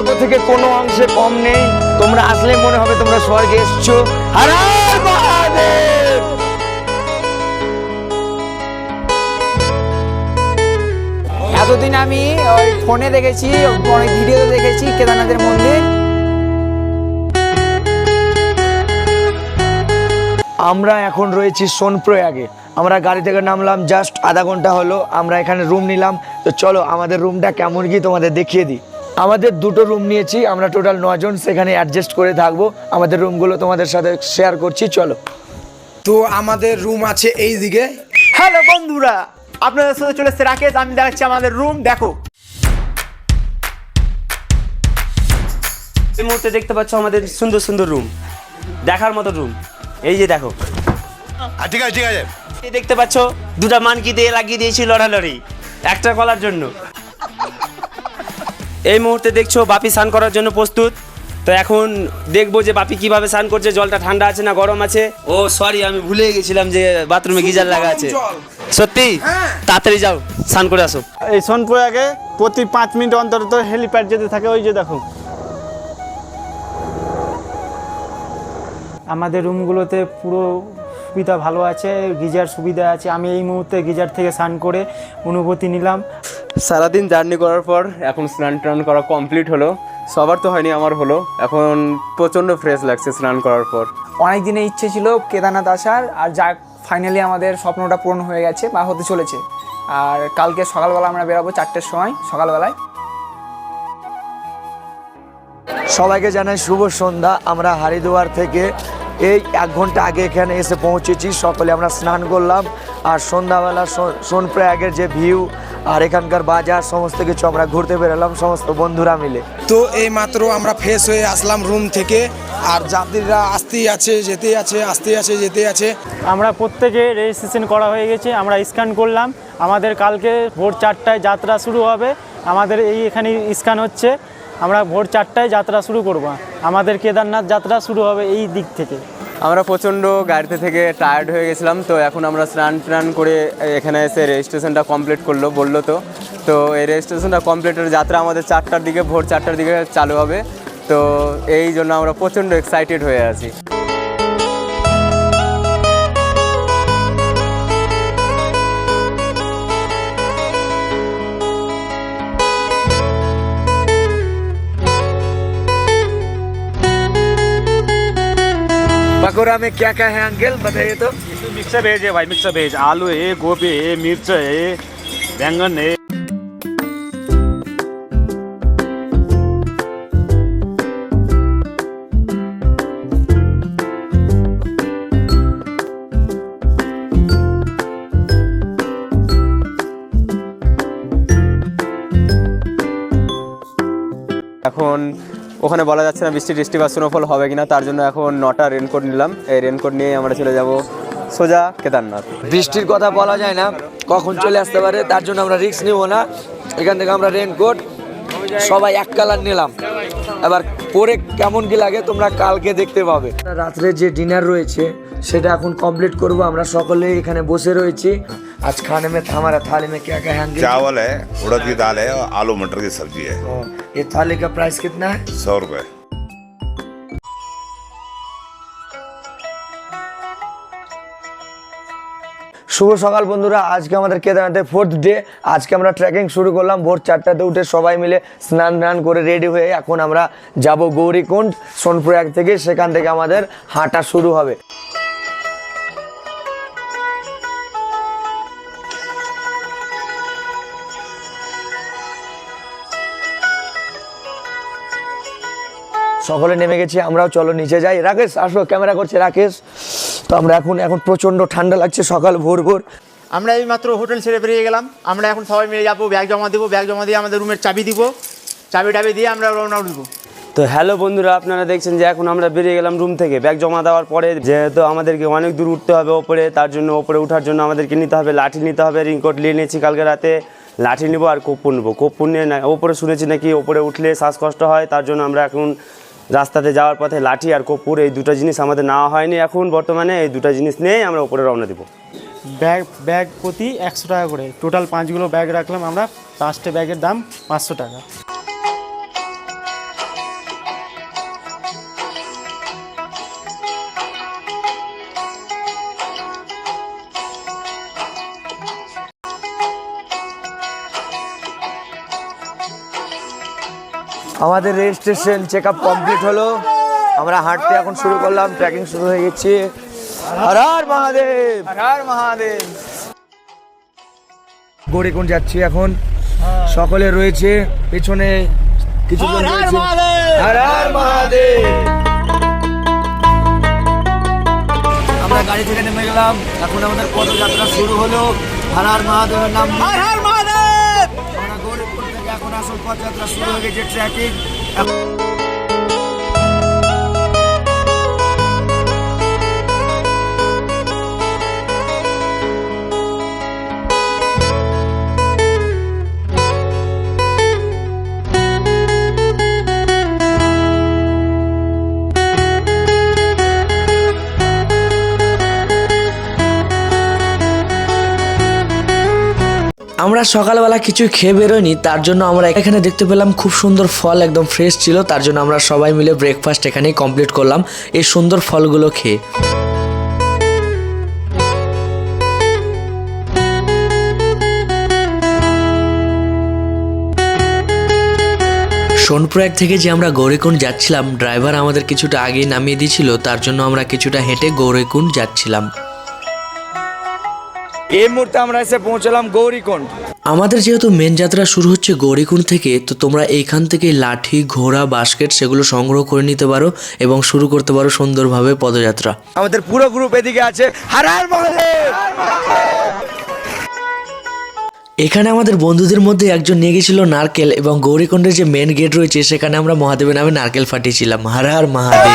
স্বর্গ থেকে কোনো অংশে কম নেই। তোমরা আসলে মনে হবে তোমরা স্বর্গে এসছো। এতদিন আমি ওই ফোনে দেখেছি অনেক ভিডিওতে দেখেছি কেদারনাথের মন্দির। আমরা এখন রয়েছি সোনপ্রয়াগে। আমরা গাড়ি থেকে নামলাম, জাস্ট আধা ঘণ্টা হলো। আমরা এখানে রুম নিলাম। তো চলো, আমাদের রুমটা কেমন কি তোমাদের দেখিয়ে দিই। আমাদের দুটো রুম নিয়েছি আমরা টোটাল নজন সেখানে অ্যাডজাস্ট করে থাকব। আমাদের রুমগুলো তোমাদের সাথে শেয়ার করছি চলো। তো আমাদের রুম আছে এই দিকে। হ্যালো বন্ধুরা। আপনাদের সাথে চলে এসছে রাকেশ আমি দেখাচ্ছি আমাদের রুম দেখো। এই মুহূর্তে দেখতে পাচ্ছ আমাদের সুন্দর সুন্দর রুম দেখার মতো রুম এই যে দেখো। ঠিক আছে ঠিক আছে। দেখতে পাচ্ছ দুটা মানকি দিয়ে লাগিয়ে দিয়েছি লড়ালড়ি একটা কলার জন্য। এই মুহূর্তে দেখছ বাপি স্নান করার জন্য প্রস্তুত। তো এখন দেখব যে বাপি কীভাবে স্নান করছে জলটা ঠান্ডা আছে না গরম আছে। ও সরি আমি ভুলে গেছিলাম যে বাথরুমে গিজার লাগা আছে। সত্যি? তাড়াতাড়ি যাও স্নান করে আসো। এই সোনপুর আগে প্রতি পাঁচ মিনিট অন্তর তো হেলিপ্যাড যেতে থাকে ওই যে দেখো। আমাদের রুমগুলোতে পুরো সুবিধা ভালো আছে গিজার সুবিধা আছে। আমি এই মুহূর্তে গিজার থেকে স্নান করে অনুভূতি নিলাম। সারাদিন জার্নি করার পর এখন স্নান টান করা কমপ্লিট হলো। সবার তো হয়নি আমার হলো। এখন প্রচণ্ড ফ্রেশ লাগছে স্নান করার পর। অনেক দিনের ইচ্ছে ছিল কেদারনাথ আসার আর যা ফাইনালি আমাদের স্বপ্নটা পূরণ হয়ে গেছে বা হতে চলেছে। আর কালকে সকালবেলা আমরা বেরাবো চারটের সময় সকালবেলায়। সবাইকে জানাই শুভ সন্ধ্যা। আমরা হরিদ্বার থেকে এই এক ঘণ্টা আগে এখানে এসে পৌঁছেছি। সকলে আমরা স্নান করলাম আর সন্ধ্যাবেলা সোনপ্রয়াগের যে ভিউ আর এখানকার বাজার সমস্ত কিছু আমরা ঘুরতে বেরোলাম সমস্ত বন্ধুরা মিলে। তো এই মাত্র আমরা ফ্রেশ হয়ে আসলাম রুম থেকে আর যাত্রীরা আসতেই আছে যেতেই আছে আসতেই আছে যেতেই আছে। আমরা প্রত্যেকে রেজিস্ট্রেশন করা হয়ে গেছে আমরা স্ক্যান করলাম। আমাদের কালকে ভোর চারটায় যাত্রা শুরু হবে। আমাদের এই এখানে স্ক্যান হচ্ছে। আমরা ভোর চারটায় যাত্রা শুরু করব। আমাদের কেদারনাথ যাত্রা শুরু হবে এই দিক থেকে। আমরা প্রচণ্ড গাড়িতে থেকে টায়ার্ড হয়ে গেছিলাম, তো এখন আমরা স্নান ট্রান করে এখানে এসে রেজিস্ট্রেশনটা কমপ্লিট করল, বলল তো। তো এই রেজিস্ট্রেশনটা কমপ্লিটের যাত্রা আমাদের চারটার দিকে, ভোর চারটার দিকে চালু হবে। তো এই জন্য আমরা প্রচণ্ড এক্সাইটেড হয়ে আছি। पकौड़ा में क्या क्या है अंकल बताइए तो मिक्सर भेज है भाई मिक्सर भेज आलू है गोभी है मिर्च है बैंगन है ওখানে বলা যাচ্ছে না বৃষ্টি টিষ্টি বা স্নোফল হবে কিনা, তার জন্য এখন নটা রেনকোট নিলাম। এই রেনকোট নিয়ে আমরা চলে যাব সোজা কেদারনাথ। বৃষ্টির কথা বলা যায় না, কখন চলে আসতে পারে, তার জন্য আমরা রিস্ক নিব না। এখান থেকে আমরা রেনকোট সবাই এক কালার নিলাম। এবার পরে কেমন কি লাগে তোমরা কালকে দেখতে পাবে। রাত্রে যে ডিনার রয়েছে সেটা এখন কমপ্লিট করব আমরা সকলে এখানে বসে রয়েছি আজ খানে में हमारा थाली में क्या क्या है अंकल चावल है उड़द की दाल है और आलू मटर की सब्जी है और ये थाली का प्राइस कितना है सौ रुपये শুভ সকাল বন্ধুরা আজকে আমাদের কেদারনাথের ফোর্থ ডে আজকে আমরা ট্রেকিং শুরু করলাম ভোর চারটাতে উঠে সবাই মিলে স্নান টান করে রেডি হয়ে এখন আমরা যাব গৌরীকুণ্ড সোনপ্রয়াগ থেকে সেখান থেকে আমাদের হাঁটা শুরু হবে সকলে নেমে গেছি আমরাও চলো নিচে যাই। রাকেশ আসো ক্যামেরা করছে রাকেশ। তো আমরা এখন এখন প্রচণ্ড ঠান্ডা লাগছে সকাল ভোর ভোর। আমরা এই মাত্র হোটেল ছেড়ে বেরিয়ে গেলাম। আমরা এখন সবাই মিলে যাব ব্যাগ জমা দেবো ব্যাগ জমা দিয়ে আমাদের রুমের চাবি দিব। চাবি টাবি দিয়ে আমরা রওনা উঠবো তো হ্যালো বন্ধুরা আপনারা দেখছেন যে এখন আমরা বেরিয়ে গেলাম রুম থেকে। ব্যাগ জমা দেওয়ার পরে যেহেতু আমাদেরকে অনেক দূর উঠতে হবে ওপরে তার জন্য ওপরে ওঠার জন্য আমাদেরকে নিতে হবে লাঠি নিতে হবে রিংকোট নিয়ে নিয়েছি কালকে রাতে। লাঠি নেব আর কপ্পুর নেব। কপ্পুর নিয়ে না ওপরে শুনেছি নাকি ওপরে উঠলে শ্বাসকষ্ট হয় তার জন্য আমরা এখন রাস্তাতে যাওয়ার পথে লাঠি আর কপুর এই দুটো জিনিস আমাদের নেওয়া হয়নি এখন, বর্তমানে এই দুটো জিনিস নিয়েই আমরা ওপরে রওনা দেবো। ব্যাগ ব্যাগ প্রতি একশো টাকা করে। টোটাল পাঁচগুলো ব্যাগ রাখলাম আমরা পাঁচটা ব্যাগের দাম পাঁচশো টাকা। আমাদের রেজিস্ট্রেশন চেক আপ কমপ্লিট হলো। আমরা হাঁটতে এখন শুরু করলাম ট্রেকিং শুরু হয়ে গেছে। হর হর মহাদেব! হর মহাদেব! গৌরীকুণ্ড যাচ্ছি এখন। সকলে রয়েছে পেছনে কিছু হর হর মহাদেব! আমরা গাড়ি থেকে নেমে গেলাম। এখন আমাদের পদযাত্রা শুরু হলো। হর হর মহাদেবের নাম হর হর মহাদেব আমরা গৌরীকুণ্ড পদযাত্রা শুরু হয়ে গেছে ট্রেকিং আমরা সকালবেলা কিছু খেয়ে বেরোয়নি, তার জন্য আমরা এখানে দেখতে পেলাম খুব সুন্দর ফল একদম ফ্রেশ ছিল, তার জন্য আমরা সবাই মিলে ব্রেকফাস্ট এখানেই কমপ্লিট করলাম, এই সুন্দর ফলগুলো খেয়ে। সোনপ্রয়াগ থেকে যে আমরা গৌরীকুণ্ড যাচ্ছিলাম ড্রাইভার আমাদের কিছুটা আগেই নামিয়ে দিয়েছিল, তার জন্য আমরা কিছুটা হেঁটে গৌরীকুণ্ড যাচ্ছিলাম। এই মুহূর্তে আমরা এসে পৌঁছলাম গৌরীকুণ্ড। আমাদের যেহেতু মেন যাত্রা শুরু হচ্ছে গৌরীকুণ্ড থেকে তো তোমরা এইখান থেকে লাঠি ঘোড়া বাস্কেট সেগুলো সংগ্রহ করে নিতে পারো এবং শুরু করতে পারো সুন্দরভাবে পদযাত্রা। আমাদের পুরো গ্রুপ এদিকে আছে। হার হার মহাদেব! এখানে আমাদের বন্ধুদের মধ্যে একজন নিয়ে গেছিল নারকেল এবং গৌরীকুণ্ডের যে মেন গেট রয়েছে সেখানে আমরা মহাদেবের নামে নারকেল ফাটিয়েছিলাম। হার হার মহাদেব!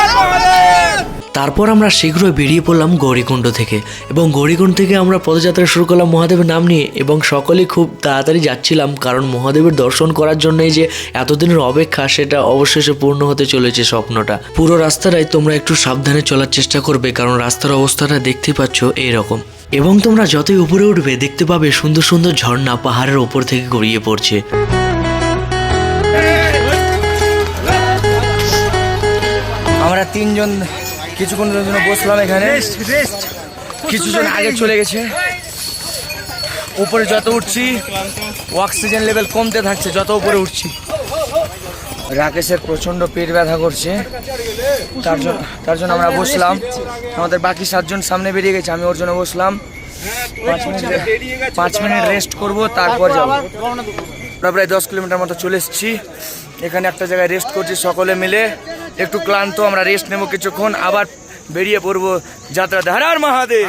তারপর আমরা শীঘ্রই বেরিয়ে পড়লাম গৌরীকুণ্ড থেকে এবং গৌরীকুণ্ড থেকে আমরা পদযাত্রা শুরু করলাম মহাদেবের নাম নিয়ে এবং সকলেই খুব তাড়াতাড়ি যাচ্ছিলাম কারণ মহাদেবের দর্শন করার জন্যই যে এতদিনের অপেক্ষা, সেটা অবশেষে পূর্ণ হতে চলেছে স্বপ্নটা। পুরো রাস্তাটাই তোমরা একটু সাবধানে চলার চেষ্টা করবে কারণ রাস্তার অবস্থাটা দেখতে পাচ্ছ এইরকম এবং তোমরা যতই উপরে উঠবে, দেখতে পাবে সুন্দর সুন্দর ঝর্ণা পাহাড়ের ওপর থেকে গড়িয়ে পড়ছে। আমরা তিনজন কিছুক্ষণের জন্য বসলাম এখানে। কিছুজন আগে চলে গেছে। উপরে যত উঠছি অক্সিজেন লেভেল কমতে থাকছে যত উপরে উঠছি। রাকেশের প্রচণ্ড পেট ব্যথা করছে। তার জন্য তার জন্য আমরা বসলাম। আমাদের বাকি সাতজন সামনে বেরিয়ে গেছে আমি ওর জন্য বসলাম। পাঁচ মিনিট পাঁচ মিনিট রেস্ট করব তারপর যাব। আমরা প্রায় দশ কিলোমিটার মতো চলে এসেছি। এখানে একটা জায়গায় রেস্ট করছি সকলে মিলে। একটু ক্লান্ত আমরা রেস্ট নেব কিছুক্ষণ আবার বেরিয়ে পড়ব যাত্রাতে ধারার মহাদেব।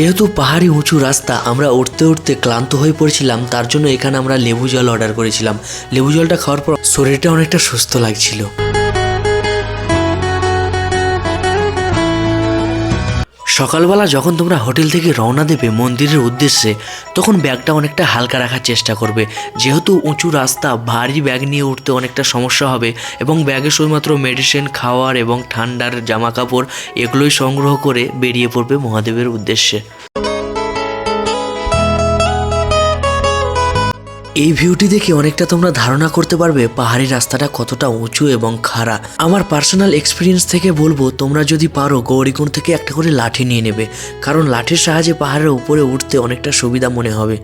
যেহেতু পাহাড়ি উঁচু রাস্তা, আমরা উঠতে উঠতে ক্লান্ত হয়ে পড়েছিলাম, তার জন্য এখানে আমরা লেবু জল অর্ডার করেছিলাম। লেবু জলটা খাওয়ার পর শরীরটা অনেকটা সুস্থ লাগছিল। সকালবেলা যখন তোমরা হোটেল থেকে রওনা দেবে মন্দিরের উদ্দেশ্যে, তখন ব্যাগটা অনেকটা হালকা রাখার চেষ্টা করবে। যেহেতু উঁচু রাস্তা, ভারী ব্যাগ নিয়ে উঠতে অনেকটা সমস্যা হবে এবং ব্যাগে শুধুমাত্র মেডিসিন, খাওয়ার এবং ঠান্ডার জামা কাপড় এগুলোই সংগ্রহ করে বেরিয়ে পড়বে মহাদেবের উদ্দেশ্যে। এই ভিউটি দেখে অনেকটা তোমরা ধারণা করতে পারবে পাহাড়ি রাস্তাটা কতটা উঁচু এবং খাড়া। আমার পার্সোনাল এক্সপিরিয়েন্স থেকে বলব, তোমরা যদি পারো, গৌরীকুণ্ড থেকে একটা করে লাঠি নিয়ে নেবে। কারণ লাঠির সাহায্যে পাহাড়ের উপরে উঠতে অনেকটা সুবিধা মনে হবে।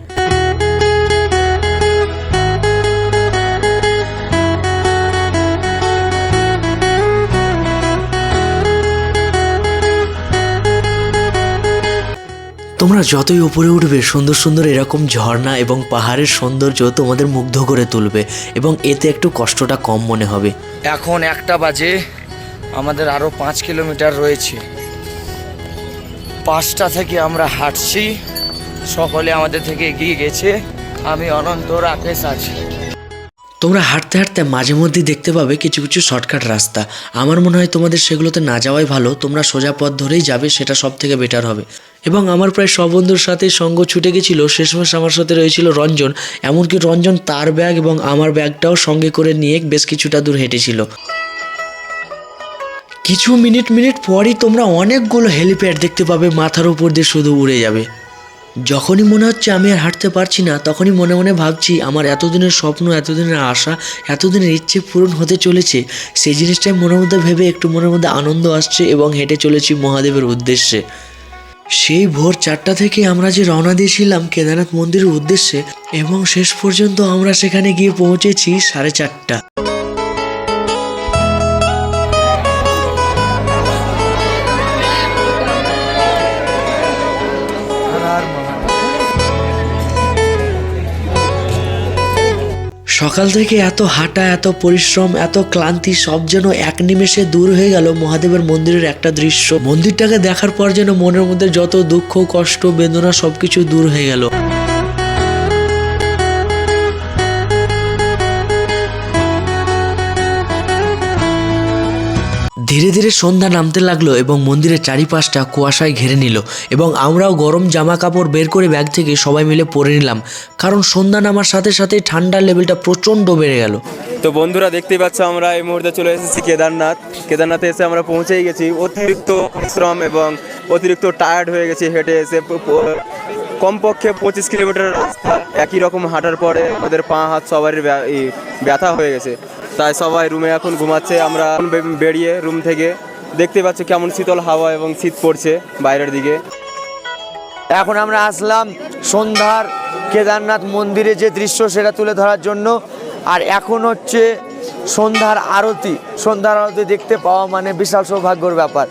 তোমরা যতই উপরে উঠবে, সুন্দর সুন্দর এরকম ঝর্ণা এবং পাহাড়ের সৌন্দর্য তোমাদের মুগ্ধ করে তুলবে এবং এতে একটু কষ্টটা কম মনে হবে। এখন একটা বাজে, আমাদের আরও পাঁচ কিলোমিটার রয়েছে। পাঁচটা থেকে আমরা হাঁটছি, সকলে আমাদের থেকে এগিয়ে গেছে। আমি অনন্ত রাকেশ আছি। তোমরা হাঁটতে হাঁটতে মাঝে মধ্যেই দেখতে পাবে কিছু কিছু শর্টকাট রাস্তা। আমার মনে হয় তোমাদের সেগুলোতে না যাওয়াই ভালো। তোমরা সোজা পথ ধরেই যাবে, সেটা সব থেকে বেটার হবে। এবং আমার প্রায় সব বন্ধুর সাথে সঙ্গ ছুটে গেছিল। শেষমেশ আমার সাথে রয়েছিল রঞ্জন। এমনকি রঞ্জন তার ব্যাগ এবং আমার ব্যাগটাও সঙ্গে করে নিয়ে বেশ কিছুটা দূর হেঁটেছিল। কিছু মিনিট মিনিট পরই তোমরা অনেকগুলো হেলিপ্যাড দেখতে পাবে। মাথার উপর দিয়ে শুধু উড়ে যাবে। যখনই মনে হচ্ছে আমি আর হাঁটতে পারছি না, তখনই মনে মনে ভাবছি আমার এতদিনের স্বপ্ন, এতদিনের আশা, এতদিনের ইচ্ছে পূরণ হতে চলেছে। সেই জিনিসটাই মনের মধ্যে ভেবে একটু মনের মধ্যে আনন্দ আসছে এবং হেঁটে চলেছি মহাদেবের উদ্দেশ্যে। সেই ভোর চারটা থেকে আমরা যে রওনা দিয়েছিলাম কেদারনাথ মন্দিরের উদ্দেশ্যে, এবং শেষ পর্যন্ত আমরা সেখানে গিয়ে পৌঁছেছি সাড়ে চারটা। সকাল থেকে এত হাঁটা, এত পরিশ্রম, এত ক্লান্তি, সব যেন এক নিমেষে দূর হয়ে গেল মহাদেবের মন্দিরের একটা দৃশ্য। মন্দিরটাকে দেখার পর যেন মনের মধ্যে যত দুঃখ, কষ্ট, বেদনা সবকিছু দূর হয়ে গেল। ধীরে ধীরে সন্ধ্যা নামতে লাগল এবং মন্দিরের চারিপাশটা কুয়াশায় ঘিরে নিল এবং আমরাও গরম জামা কাপড় বের করে ব্যাগ থেকে সবাই মিলে পরে নিলাম। কারণ সন্ধ্যা নামার সাথে সাথে ঠান্ডার লেভেলটা প্রচণ্ড বেড়ে গেল। তো বন্ধুরা দেখতেই পাচ্ছ আমরা এই মুহূর্তে চলে এসেছি কেদারনাথ। কেদারনাথে এসে আমরা পৌঁছেই গেছি। অতিরিক্ত পরিশ্রম এবং অতিরিক্ত টায়ার্ড হয়ে গেছি হেঁটে এসে। কমপক্ষে পঁচিশ কিলোমিটার রাস্তা। একই রকম হাঁটার পরে ওদের পা হাত সবারই ব্যা- ব্যথা হয়ে গেছে। তাই সবাই রুমে এখন ঘুমাচ্ছে, আমরা বেরিয়ে রুম থেকে দেখতে পাচ্ছি কেমন শীতল হাওয়া এবং শীত পড়ছে বাইরের দিকে। এখন আমরা আসলাম সন্ধ্যার কেদারনাথ মন্দিরে যে দৃশ্য সেটা তুলে ধরার জন্য। আর এখন হচ্ছে সন্ধ্যার আরতি সন্ধ্যার আরতি দেখতে পাওয়া মানে বিশাল সৌভাগ্যর ব্যাপার।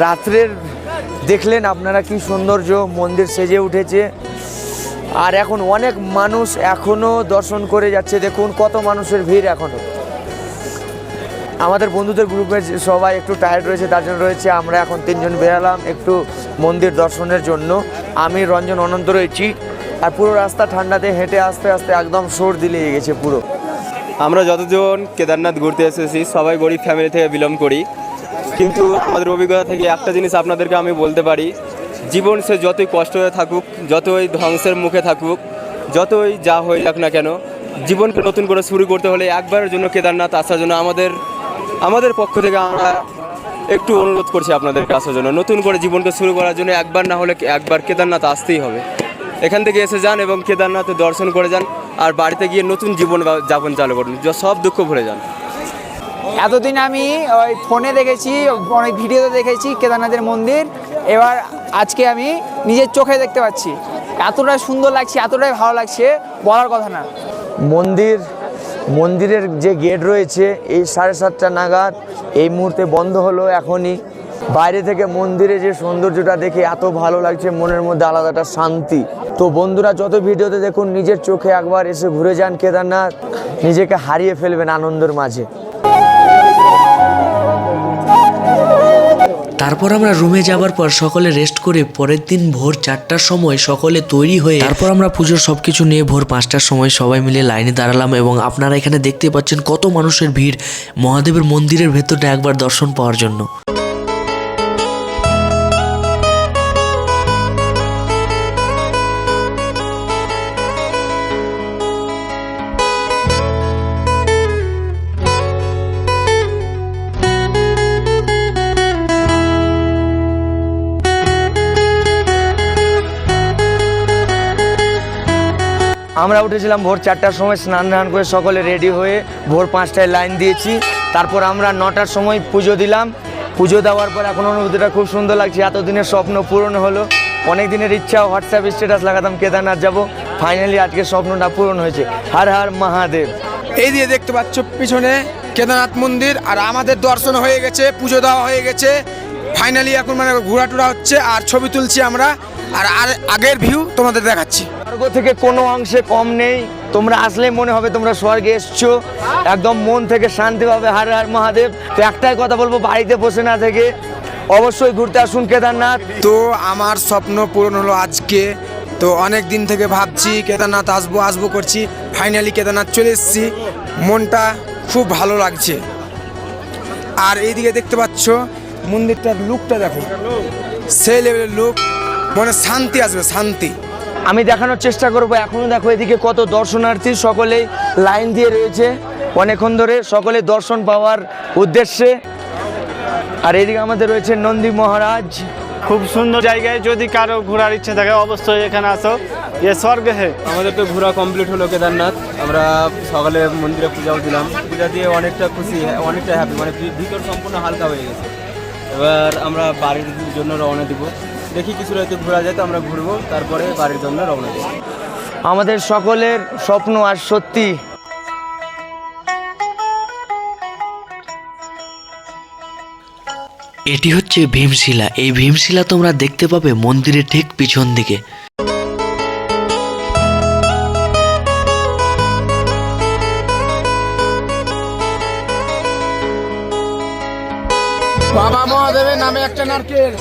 রাত্রের দেখলেন আপনারা কি সৌন্দর্য, মন্দির সেজে উঠেছে। আর এখন অনেক মানুষ এখনও দর্শন করে যাচ্ছে। দেখুন কত মানুষের ভিড় এখনও। আমাদের বন্ধুদের গ্রুপে সবাই একটু টায়ার্ড রয়েছে, তার জন্য রয়েছে, আমরা এখন তিনজন বেরালাম একটু মন্দির দর্শনের জন্য। আমি, রঞ্জন, অনন্ত রয়েছি। আর পুরো রাস্তা ঠান্ডাতে হেঁটে আস্তে আস্তে একদম সর্দি লেগে গেছে পুরো। আমরা যতজন কেদারনাথ ঘুরতে এসেছি, সবাই গরিব ফ্যামিলি থেকে বিলং করি। কিন্তু আমাদের অভিজ্ঞতা থেকে একটা জিনিস আপনাদেরকে আমি বলতে পারি, জীবন সে যতই কষ্ট হয়ে থাকুক, যতই ধ্বংসের মুখে থাকুক, যতই যা হয়ে যাক না কেন, জীবনকে নতুন করে শুরু করতে হলে একবারের জন্য কেদারনাথ আসার জন্য আমাদের আমাদের পক্ষ থেকে আমরা একটু অনুরোধ করছি আপনাদেরকে আসার জন্য, নতুন করে জীবনকে শুরু করার জন্য একবার না হলে একবার কেদারনাথ আসতেই হবে। এখান থেকে এসে যান এবং কেদারনাথে দর্শন করে যান, আর বাড়িতে গিয়ে নতুন জীবন যাপন চালু করুন সব দুঃখ ভুলে যান। এতদিন আমি ওই ফোনে দেখেছি, অনেক ভিডিওতে দেখেছি কেদারনাথের মন্দির। এবার আজকে আমি নিজের চোখে দেখতে পাচ্ছি। এতটাই সুন্দর লাগছে, এতটাই ভালো লাগছে বলার কথা না। মন্দির, মন্দিরের যে গেট রয়েছে, এই সাড়ে সাতটা নাগাদ এই মুহূর্তে বন্ধ হলো এখনই। বাইরে থেকে মন্দিরে যে সৌন্দর্যটা দেখে এত ভালো লাগছে, মনের মধ্যে আলাদাটা শান্তি। তো বন্ধুরা, যত ভিডিওতে দেখুন, নিজের চোখে একবার এসে ঘুরে যান কেদারনাথ। নিজেকে হারিয়ে ফেলবেন আনন্দের মাঝে। তারপর আমরা রুমে যাবার পর সকলে রেস্ট করে পরের দিন ভোর চারটার সময় সকলে তৈরি হয়ে তারপর আমরা পুজোর সব কিছু নিয়ে ভোর পাঁচটার সময় সবাই মিলে লাইনে দাঁড়ালাম এবং আপনারা এখানে দেখতে পাচ্ছেন কত মানুষের ভিড় মহাদেবের মন্দিরের ভেতরটা একবার দর্শন পাওয়ার জন্য। আমরা উঠেছিলাম ভোর চারটার সময়, স্নান ধান করে সকলে রেডি হয়ে ভোর পাঁচটায় লাইন দিয়েছি। তারপর আমরা নটার সময় পুজো দিলাম। পুজো দেওয়ার পর এখন অনুভূতিটা খুব সুন্দর লাগছে। এতদিনের স্বপ্ন পূরণ হলো। অনেক দিনের ইচ্ছা হোয়াটসঅ্যাপ স্ট্যাটাস লাগাতাম, কেদারনাথ যাব। ফাইনালি আজকে স্বপ্নটা পূরণ হয়েছে। হার হার মহাদেব। এই দিয়ে দেখতে পাচ্ছ পিছনে কেদারনাথ মন্দির, আর আমাদের দর্শন হয়ে গেছে, পুজো দেওয়া হয়ে গেছে। ফাইনালি এখন মানে ঘোরাটুরা হচ্ছে, আর ছবি তুলছি আমরা। আর আর আগের ভিউ তোমাদের দেখাচ্ছি। স্বর্গ থেকে কোনো অংশে কম নেই। তোমরা আসলে মনে হবে তোমরা স্বর্গে এসছো। একদম মন থেকে শান্তি পাবে। হার হার মহাদেব। তো একটাই কথা বলব, বাড়িতে বসে না থেকে অবশ্যই ঘুরতে আসুন কেদারনাথ। তো আমার স্বপ্ন পূরণ হলো আজকে। তো অনেক দিন থেকে ভাবছি, কেদারনাথ আসব আসব করছি। ফাইনালি কেদারনাথ চলে এসেছি। মনটা খুব ভালো লাগছে। আর এইদিকে দেখতে পাচ্ছ, মন্দিরটার লুকটা দেখো। সেই লেভেলের লুক মনে শান্তি আসবে, শান্তি। আমি দেখানোর চেষ্টা করব। এখনও দেখো এদিকে কত দর্শনার্থী সকলেই লাইন দিয়ে রয়েছে। অনেকক্ষণ ধরে সকলে দর্শন পাওয়ার উদ্দেশ্যে। আর এদিকে আমাদের রয়েছে নন্দী মহারাজ। খুব সুন্দর জায়গায় যদি কারও ঘোরার ইচ্ছে থাকে অবশ্যই এখানে আসো। এ স্বর্গ হে। আমাদের তো ঘোরা কমপ্লিট হলো কেদারনাথ। আমরা সকালে মন্দিরে পূজাও দিলাম। পূজা দিয়ে অনেকটা খুশি অনেকটা হ্যাপি মানে ভিতর সম্পূর্ণ হালকা হয়ে গেছে। এবার আমরা বাড়ির জন্য রওনা দিব। দেখি কিছু রাতে ঘোরা যায় তো আমরা ঘুরবো তারপরে বাড়ির জন্য রওনা দিব। আমাদের সকলের স্বপ্ন আর সত্যি। এটি হচ্ছে ভীমশিলা। এই ভীমশিলা তোমরা দেখতে পাবে মন্দিরের ঠিক পিছন দিকে। বাবা মহাদেবের নামে একটা নারকেল।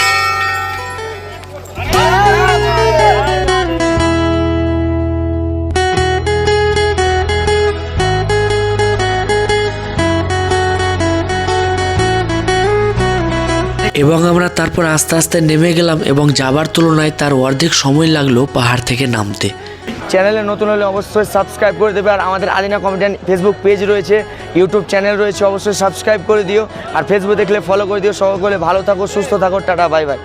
এবং আমরা তারপর আস্তে আস্তে নেমে গেলাম এবং যাবার তুলনায় তার অর্ধেক সময় লাগল পাহাড় থেকে নামতে। চ্যানেলে নতুন হলে অবশ্যই সাবস্ক্রাইব করে দেবে আর আমাদের আদিনা কমেডিয়ান ফেসবুক পেজ রয়েছে, ইউটিউব চ্যানেল রয়েছে, অবশ্যই সাবস্ক্রাইব করে দিও। আর ফেসবুক দেখলে ফলো করে দিও। সকলে ভালো থাকো, সুস্থ থাকো, টাটা বাই বাই